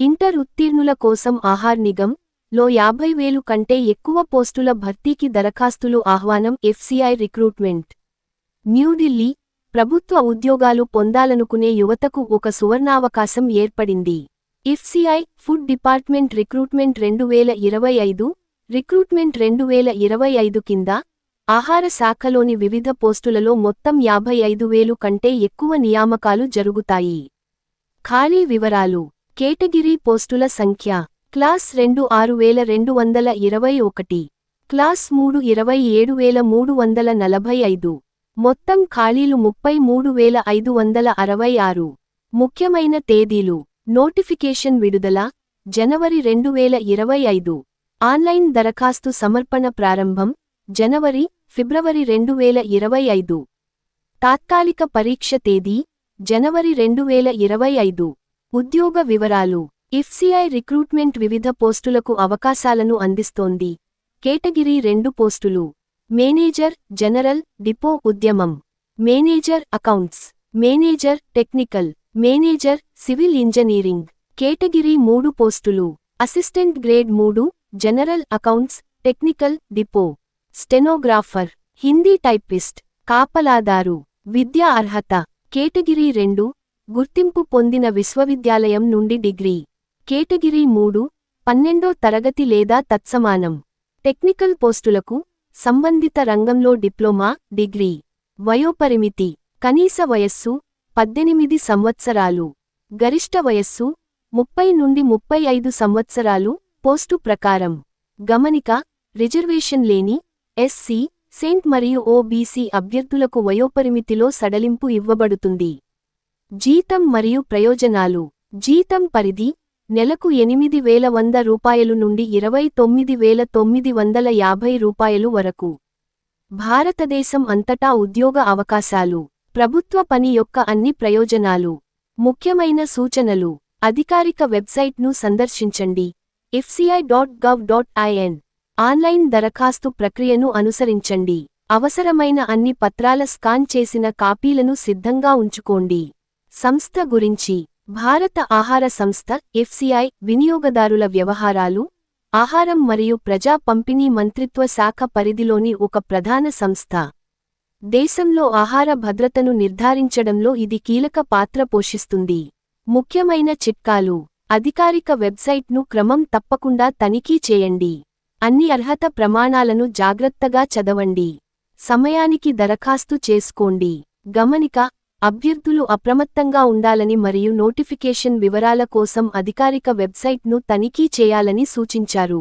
Inter ఉత్తీర్ణుల కోసం ఆహార్ నిగమ్లో యాభై వేలు కంటే ఎక్కువ పోస్టుల భర్తీకి దరఖాస్తులు ఆహ్వానం ఎఫ్సిఐ రిక్రూట్మెంట్. న్యూఢిల్లీ ప్రభుత్వ ఉద్యోగాలు పొందాలనుకునే యువతకు ఒక సువర్ణావకాశం ఏర్పడింది. ఎఫ్సిఐ ఫుడ్ డిపార్ట్మెంట్ రిక్రూట్మెంట్ రెండు వేల ఇరవై ఐదు రిక్రూట్మెంట్ రెండు వేల ఇరవై ఐదు కింద ఆహార శాఖలోని వివిధ పోస్టులలో మొత్తం యాభై ఐదు వేలు కంటే ఎక్కువ నియామకాలు జరుగుతాయి. ఖాళీ వివరాలు కేటగిరీ పోస్టుల సంఖ్య క్లాస్ రెండు ఆరు వేల రెండు వందల ఇరవై ఒకటి క్లాస్ మూడు ఇరవై ఏడు వేల మూడు వందల నలభై ఐదు మొత్తం ఖాళీలు ముప్పై మూడు వేల ఐదు వందల అరవై ఆరు. ముఖ్యమైన తేదీలు నోటిఫికేషన్ విడుదల జనవరి రెండు వేల ఇరవై ఐదు. ఆన్లైన్ దరఖాస్తు సమర్పణ ప్రారంభం జనవరి ఫిబ్రవరి రెండు వేల ఇరవై ఐదు. తాత్కాలిక పరీక్ష తేదీ జనవరి రెండు వేల ఇరవై ఐదు. ఉద్యోగ వివరాలు. ఇఫ్సిఐ రిక్రూట్మెంట్ వివిధ పోస్టులకు అవకాశాలను అందిస్తోంది. కేటగిరీ రెండు పోస్టులు. మేనేజర్ జనరల్ డిపో ఉద్యమం. Manager accounts. Manager technical. Manager civil engineering. Category మూడు పోస్టులు. అసిస్టెంట్ గ్రేడ్ మూడు general accounts technical depot. Stenographer. Hindi typist. కాపలాదారు. విద్యా అర్హత. కేటగిరీ రెండు గుర్తింపు పొందిన విశ్వవిద్యాలయం నుండి డిగ్రీ. కేటగిరీ మూడు పన్నెండో తరగతి లేదా తత్సమానం. టెక్నికల్ పోస్టులకు సంబంధిత రంగంలో డిప్లొమా డిగ్రీ. వయోపరిమితి కనీస వయస్సు పద్దెనిమిది సంవత్సరాలు. గరిష్ట వయస్సు ముప్పై నుండి ముప్పై ఐదు సంవత్సరాలు పోస్టు ప్రకారం. గమనిక రిజర్వేషన్ లేని ఎస్సీ సెయింట్ మరియు ఓబీసీ అభ్యర్థులకు వయోపరిమితిలో సడలింపు ఇవ్వబడుతుంది. జీతం మరియు ప్రయోజనాలు. జీతం పరిధి నెలకు ఎనిమిది వేల వంద రూపాయలు నుండి ఇరవై తొమ్మిది వేల తొమ్మిది వందల యాభై రూపాయలు వరకు. భారతదేశం అంతటా ఉద్యోగ అవకాశాలు ప్రభుత్వ పని యొక్క అన్ని ప్రయోజనాలు. ముఖ్యమైన సూచనలు. అధికారిక వెబ్సైట్ను సందర్శించండి. FCI dot gov dot IN online దరఖాస్తు ప్రక్రియను అనుసరించండి. అవసరమైన అన్ని పత్రాల స్కాన్ చేసిన కాపీలను సిద్ధంగా ఉంచుకోండి. సంస్థ గురించి భారత ఆహార సంస్థ ఎఫ్సిఐ వినియోగదారుల వ్యవహారాలు ఆహారం మరియు ప్రజా పంపిణీ మంత్రిత్వ శాఖ పరిధిలోని ఒక ప్రధాన సంస్థ. దేశంలో ఆహార భద్రతను నిర్ధారించడంలో ఇది కీలక పాత్ర పోషిస్తుంది. ముఖ్యమైన చిట్కాలు. అధికారిక వెబ్సైట్ను క్రమం తప్పకుండా తనిఖీ చేయండి. అన్ని అర్హత ప్రమాణాలను జాగ్రత్తగా చదవండి. సమయానికి దరఖాస్తు చేసుకోండి. గమనిక అభ్యర్థులు అప్రమత్తంగా ఉండాలని మరియు నోటిఫికేషన్ వివరాల కోసం అధికారిక వెబ్సైట్ను తనిఖీ చేయాలని సూచించారు.